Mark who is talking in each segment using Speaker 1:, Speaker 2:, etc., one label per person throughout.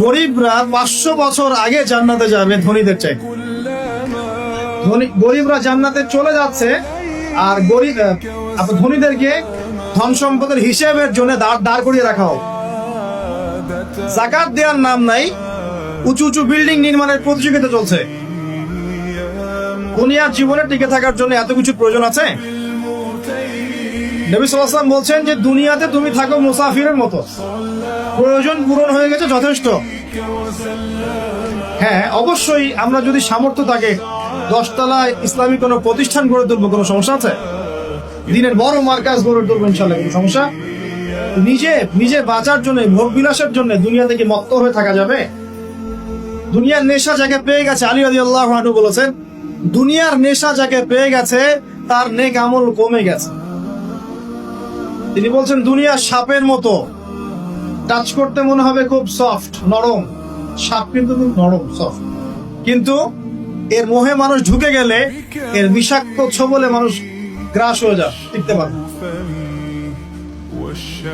Speaker 1: গরিবরা পাঁচশো বছর আগে জান্নাতে যাবে ধনীদের চাই গরিবরা জান্নাতে চলে যাচ্ছে আর গরিব ধনীদেরকে ধন সম্পদের হিসেবের জন্য দাঁড় দাঁড় করিয়ে রাখা হোক। জাকাত দেওয়ার নাম নাই, উঁচু উঁচু বিল্ডিং নির্মাণের প্রতিযোগিতা চলছে। দুনিয়ার জীবনে টিকে থাকার জন্য এত কিছু প্রয়োজন আছে? নবী সাল্লাম বলছেন যে দুনিয়াতে তুমি থাকো মুসাফিরের মতো। প্রয়োজন পূরণ হয়ে গেছে যথেষ্ট। হ্যাঁ অবশ্যই আমরা যদি সামর্থ্য থাকে দশতলা ইসলামী কোনো প্রতিষ্ঠান গড়ে তুলবো, কোনো সমস্যা আছে? দিনের বড় মার্কাজ গড়ে তুলবো ইনশাল্লাহ কোনো সমস্যা? নিজে নিজে বাঁচার জন্য ভোগ বিলাসের জন্য দুনিয়া থেকে মত্ত হয়ে থাকা যাবে? দুনিয়ার নেশা যাকে পেয়ে গেছে, আলী আদি আল্লাহ বলেছেন, দুনিয়ার নেশা যাকে পেয়ে গেছে, তার নেক আমল কমে গেছে। তিনি বলছেন, দুনিয়া সাপের মতো। টাচ করতে মনে হবে খুব সফট, নরম। সাপ কিন্তু নরম, সফট। কিন্তু এর মোহে মানুষ ঢুকে গেলে এর বিষাক্ত ছবলে মানুষ গ্রাস হয়ে যায়, টিকতে পারে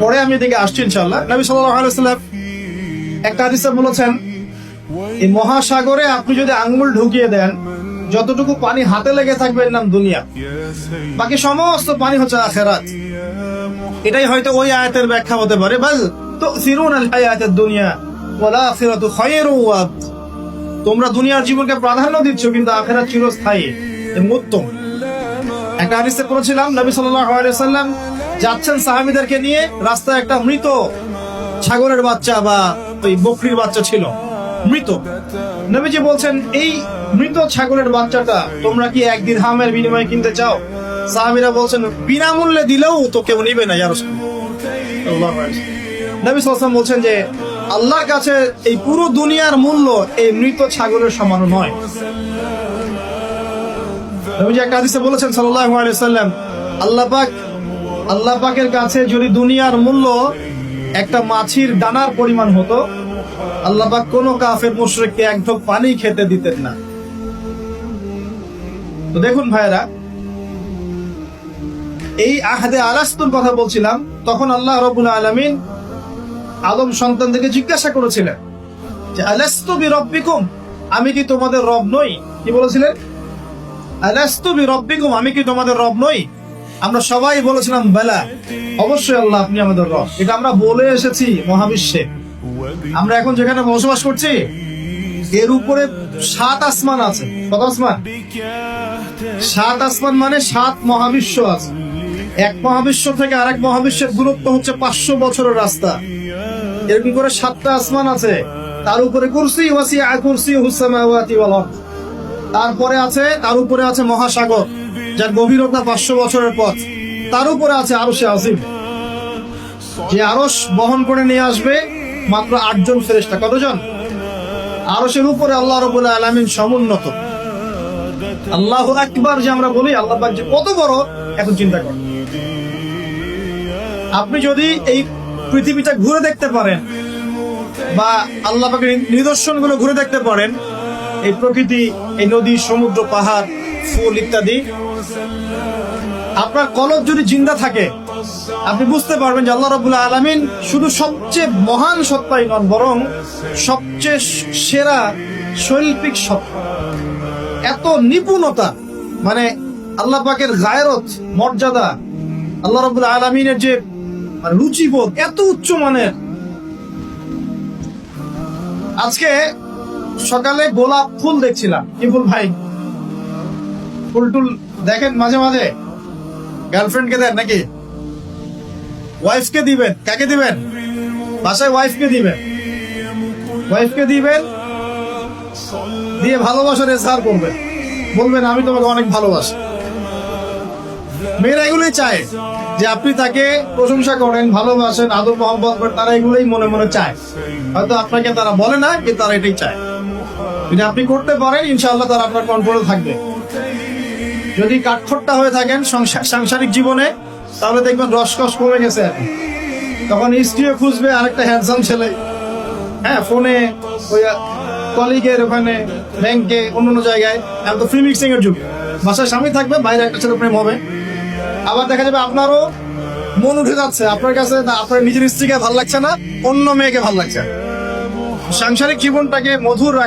Speaker 1: পরে আমি এদিকে আসছি ইনশাল্লাহ নবী সাল্লাম একটা হাদিসে বলেছেন, এই মহাসাগরে আপনি যদি আঙ্গুল ঢুকিয়ে দেন, যতটুকু পানি হাতে লেগে থাকবে এর নাম দুনিয়া। বাকি সমস্ত পানি হচ্ছে আখেরাত। এটাই হয়তো ওই আয়াতের ব্যাখ্যা হতে পারে। বাল তো সিরুন আল হায়াতের দুনিয়া আখিরাতু খায়রু তোমরা দুনিয়ার জীবনকে প্রাধান্য দিচ্ছ, কিন্তু আখেরাত চিরস্থায়ী উত্তম। একটা হাদিসে পড়েছিলাম, নবী সাল্লাল্লাহু আলাইহি সাল্লাম যাচ্ছেন সাহাবীদেরকে নিয়ে, রাস্তায় একটা মৃত ছাগলের বাচ্চা বা ওই বকরির বাচ্চা ছিল। মৃত। নবীজি বলছেন, এই মৃত ছাগলের বাচ্চাটা তোমরা কি এক দিরহামের বিনিময়ে কিনতে চাও? সাহাবীরা বলছেন, বিনামূল্যে দিলেও তো কেউ নিবে না, ইয়া রাসূলুল্লাহ নবী সাল্লাল্লাহু বলছেন যে, আল্লাহর কাছে এই পুরো দুনিয়ার মূল্য এই মৃত ছাগলের সমান নয়। নবীজি একটা বলেছেন সাল্লাম আল্লাহ পাক, আল্লাহ পাকের কাছে যদি দুনিয়ার মূল্য একটা মাছির দানার পরিমাণ হতো, আল্লাহ পাক কোন কাফের মুশরিককে এক ঢোক পানি খেতে দিতেন না। তো দেখুন ভাইরা এই আহাদে আলাস্তুর কথা বলছিলাম, তখন আল্লাহ রবুল আলমিন আদম সন্তানদেরকে জিজ্ঞাসা করেছিলেন যে, আলাস্তু বি রব্বিকুম আমি কি তোমাদের রব নই? কি বলেছিলেন? আলাস্তু বি রব্বিকুম আমি কি তোমাদের রব নই? আমরা সবাই বলেছিলাম, বেলা, অবশ্যই আল্লাহ আপনি আমাদের রব। এটা আমরা বলে এসেছি মহাবিশ্বে। আমরা এখন যেখানে বসবাস করছি, এর উপরে সাত আসমান আছে। কত আসমান? সাত আসমান মানে সাত মহাবিশ্ব আছে। এক মহাবিশ্ব থেকে আরেক মহাবিশ্বের দূরত্ব হচ্ছে পাঁচশো বছরের রাস্তা। এরকম করে সাতটা আসমান আছে, তার উপরে কুরসি ওয়াসি কুরসি হুসামাওয়াতি ওয়াল। তারপরে আছে, তার উপরে আছে মহাসাগর, যার গভীরতা পাঁচশো বছরের পথ। তার উপরে আছে আরশে আজিম। যে আরশ বহন করে নিয়ে আসবে মাত্র আটজন ফেরেশতা। কতজন? আরশের উপরে আল্লাহ রবুল আলমিন সমুন্নত। আল্লাহ একবার যে আমরা বলি, আল্লাহ যে কত বড়, এখন চিন্তা কর। আপনি যদি এই পৃথিবীটা ঘুরে দেখতে পারেন বা আল্লাহ পাকের নিদর্শনগুলো ঘুরে দেখতে পারেন, এই প্রকৃতি, এই নদী, সমুদ্র, পাহাড়, ফুল ইত্যাদি, আপনার কলব যদি জিন্দা থাকে, আপনি বুঝতে পারবেন যে আল্লাহ রবুল্লাহ আলমিন শুধু সবচেয়ে মহান সত্তাই নন, বরং সবচেয়ে সেরা শৈল্পিক সত্তা এত নিপুণতা মানে আল্লাহ পাকের গায়রত মর্যাদা, আল্লাহ রবুল্লাহ আলমিনের যে মানে রুচিবোধ, এত উচ্চ মানের। আজকে সকালে গোলাপ ফুল দেখছিলাম। কি ফুল ভাই ফুল টুল দেখেন মাঝে মাঝে? গার্লফ্রেন্ডকে দেন নাকি? ওয়াইফকে দিবেন, কাকে দিবেন? বাসায় ওয়াইফকে দিবেন। ওয়াইফকে দিবেন, দিয়ে ভালোবাসার এজহার করবেন। বলবেন, আমি তোমাকে অনেক ভালোবাসি। মেয়েরা এগুলোই চায় যে আপনি তাকে প্রশংসা করেন, ভালোবাসেন, আদর মহব্বত করেন, তারা এগুলোই মনে মনে চায়। হয়তো আপনাকে তারা বলে না, কিন্তু তারা এটাই চায়। যদি আপনি করতে পারেন, ইনশাআল্লাহ তারা আপনার কন্ট্রোলে থাকবে। যদি কাঠখোট্টা হয়ে থাকেন সাংসারিক জীবনে, তাহলে দেখবেন রসকস কমে গেছে এখন। তখন স্ত্রীও খুঁজবে আরেকটা হ্যান্ডসাম ছেলে। হ্যাঁ ফোনে, ওই কলিগের ওখানে ব্যাংকে অন্য অন্য জায়গায়। এখন তো ফ্রি মিক্সিং এর যুগ। বাসায় স্বামী থাকবে, বাইরে একটা ছেলে প্রেম হবে। আবার দেখা যাবে আপনারও মন উঠে যাচ্ছে। আপনার কাছে আপনার নিজের স্ত্রীকে ভালো লাগছে না, অন্য মেয়েকে ভালো লাগছে। সাংসারিক জীবনটাকে মধুর